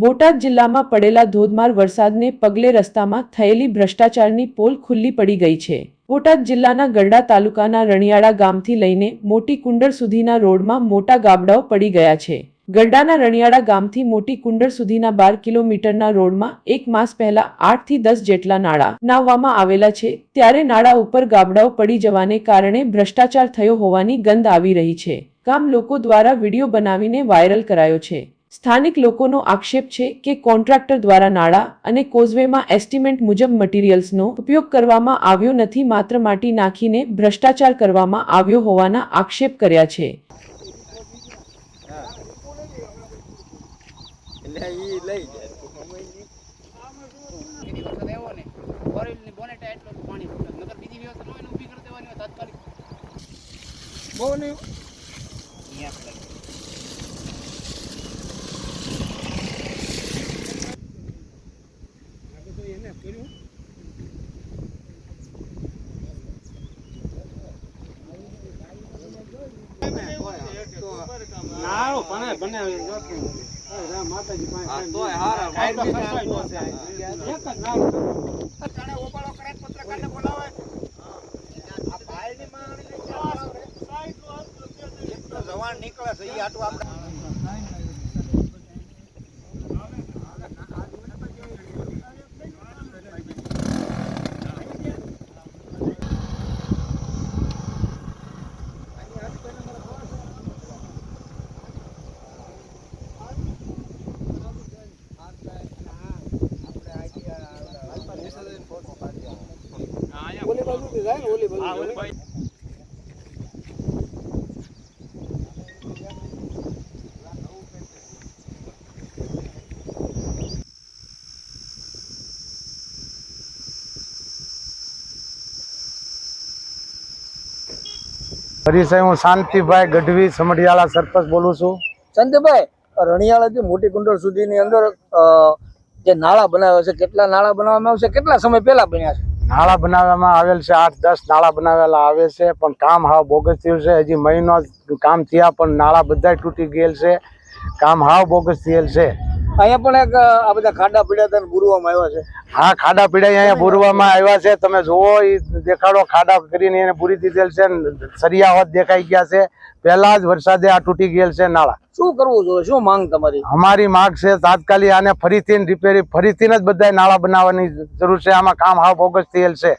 બોટાદ જિલ્લામાં પડેલા ધોધમાર વરસાદને પગલે રસ્તામાં થયેલી ભ્રષ્ટાચારની પોલ ખુલ્લી પડી ગઈ છે. બોટાદ જિલ્લાના ગરડા તાલુકાના રણિયાળા ગામથી લઈને મોટી કુંડળ સુધીના રોડમાં મોટા ગાબડાઓ પડી ગયા છે. ગરડાના રણિયાળા ગામથી મોટી કુંડળ સુધીના બાર કિલોમીટરના રોડમાં એક માસ પહેલા આઠથી દસ જેટલા નાળા નાવવામાં આવેલા છે. ત્યારે નાળા ઉપર ગાબડાઓ પડી જવાને કારણે ભ્રષ્ટાચાર થયો હોવાની ગંધ આવી રહી છે. ગામ લોકો દ્વારા વીડિયો બનાવીને વાયરલ કરાયો છે. સ્થાનિક લોકોનો આક્ષેપ છે કે કોન્ટ્રાક્ટર દ્વારા નાળા અને કોઝવેમાં એસ્ટિમેટ મુજબ મટીરિયલ્સનો ઉપયોગ કરવામાં આવ્યો નથી માત્ર માટી નાખીને ભ્રષ્ટાચાર કરવામાં આવ્યો હોવાના આક્ષેપ કર્યા છે. બહુ ઈ લઈ જાય એની વખત આવ્યો ને ફોરવ્હીલની બોનેટ એટલું એટલું પાણી ફૂટે નકર બીજી વ્યવસ્થા ન હોય ને ઊભી કરી દેવાની હોય તાત્કાલિક બહુ નહીં નાળો પણ બનાવી નતું હા તોય હારા બી છે. એક જ નાળો અટાણે ઓપાળો કરે પત્રકારને બોલાવે. આ ભાઈની માંગણી એક તો જવાન નીકળે છે ઈ આટલું આપણે ઓલી જાય ને ઓલી બધી હરી સાહેબ, હું શાંતિભાઈ ગઢવી, સમઢિયાળા સરપંચ બોલું છું. શાંતિભાઈ રણિયાળાથી મોટી કુંડળ સુધીની અંદર જે નાળા બનાવ્યા છે, કેટલા નાળા બનાવવામાં આવશે, કેટલા સમય પહેલા બન્યા છે? નાળા બનાવવામાં આવેલ છે, આઠ દસ નાળા બનાવેલા આવે છે, પણ કામ હાવ બોગસ થયું છે. હજી મહિનો કામ થયા, પણ નાળા બધા તૂટી ગયેલ છે. કામ હાવ બોગસ થયેલ છે. અહીંયા પણ એક આ બધા ખાડા પીડ્યા હતા બુરવામાં આવ્યા છે. હા ખાડા પીડા અહીંયા બોરવામાં આવ્યા છે. તમે જુઓ એ દેખાડો ખાડા કરીને એને પૂરી દીધેલ છે સરિયા હોત દેખાઈ ગયા છે. પહેલા જ વરસાદે આ તૂટી ગયેલ છે નાળા. શું કરવું જોઈએ? શું માંગ તમારી? અમારી માંગ છે તાત્કાલિક આને ફરીથી રિપેરી ફરીથી જ બધા નાળા બનાવવાની જરૂર છે. આમાં કામ હાવ બોગસ થયેલ છે.